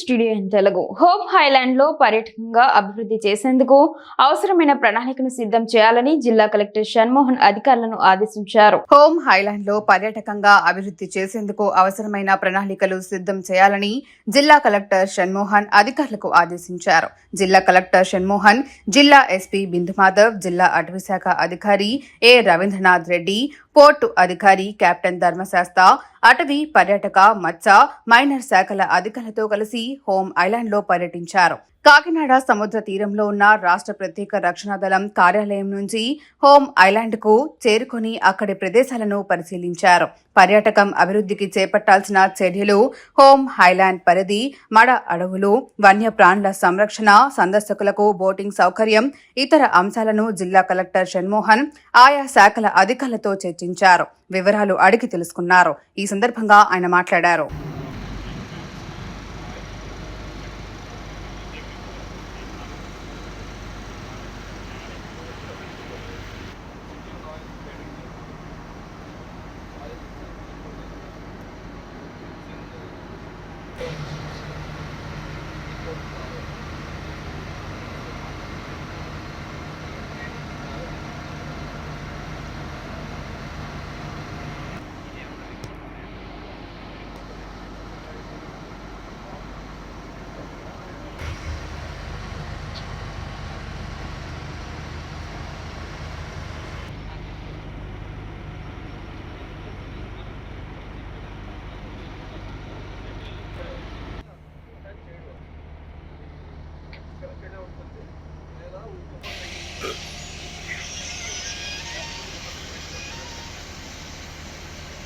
Studio in Telugu. Hope హైలాండ్లో పర్యాటకంగా అభివృద్ధి చేసేందుకు అవసరమైన ప్రణాళికను సిద్ధం చేయాలని జిల్లా కలెక్టర్ షణ్మోహన్ అధికారులను ఆదేశించారు. హోమ్ హైలాండ్లో పర్యాటకంగా అభివృద్ధి చేసేందుకు అవసరమైన ప్రణాళికలు సిద్ధం చేయాలని జిల్లా కలెక్టర్ షణ్మోహన్ అధికారులకు ఆదేశించారు. జిల్లా కలెక్టర్ షణ్మోహన్ జిల్లా ఎస్పీ బిందుమాధవ్ జిల్లా అటవీశాఖ అధికారి ఏ రవీంద్రనాథ్ రెడ్డి పోర్టు అధికారి కెప్టెన్ ధర్మశాస్త్ర అటవీ పర్యాటక మత్స్య మైనర్ శాఖల అధికారులతో కలిసి హోమ్ ఐలాండ్లో పర్యటించారు. కాకినాడ సముద్ర తీరంలో ఉన్న రాష్ట్ర ప్రత్యేక రక్షణ దళం కార్యాలయం నుంచి హోమ్ ఐలాండ్కు చేరుకొని అక్కడి ప్రదేశాలను పరిశీలించారు. పర్యాటకం అభివృద్ధికి చేపట్టాల్సిన చర్యలు హోమ్ హైలాండ్ పరిధి మడ అడవులు వన్యప్రాణుల సంరక్షణ సందర్శకులకు బోటింగ్ సౌకర్యం ఇతర అంశాలను జిల్లా కలెక్టర్ షణ్మోహన్ ఆయా శాఖల అధికారులతో చర్చించారు. వివరాలు అడిగి తెలుసుకున్నారు. ఈ సందర్భంగా ఆయన మాట్లాడారు.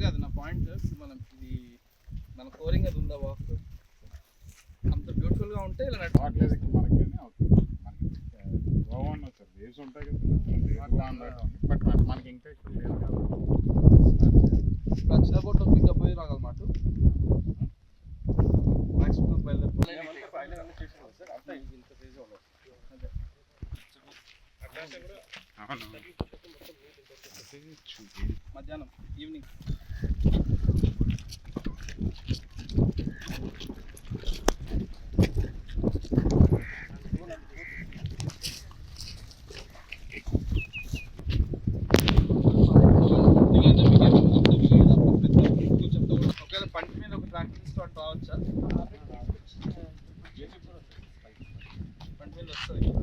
కాదు నా పాయింట్ ఇప్పుడు మనం ఇది మన కోరింగ్ అది ఉందా వాక్ అంత బ్యూటిఫుల్గా ఉంటే ఇలా నడు- రావట్లేదు ఇక్కడ మనకి కానీ అవుతుంది. మనకి గోవా ఉన్న సార్ వేవ్స్ ఉంటాయి కదా బట్ మనకి ఇంకా ఇక్కడ లేదు కదా. ఇప్పుడు ఆ చిన్న బోట్లో పికప్ పోయి రాగలమాట మ్యాక్స్ టూ అవును. మధ్యాహ్నం ఈవినింగ్ ఒకవేళ పంట మీద ఒక ట్రాక్టర్ తీసుకొని రావచ్చా పంట మీద వస్తుంది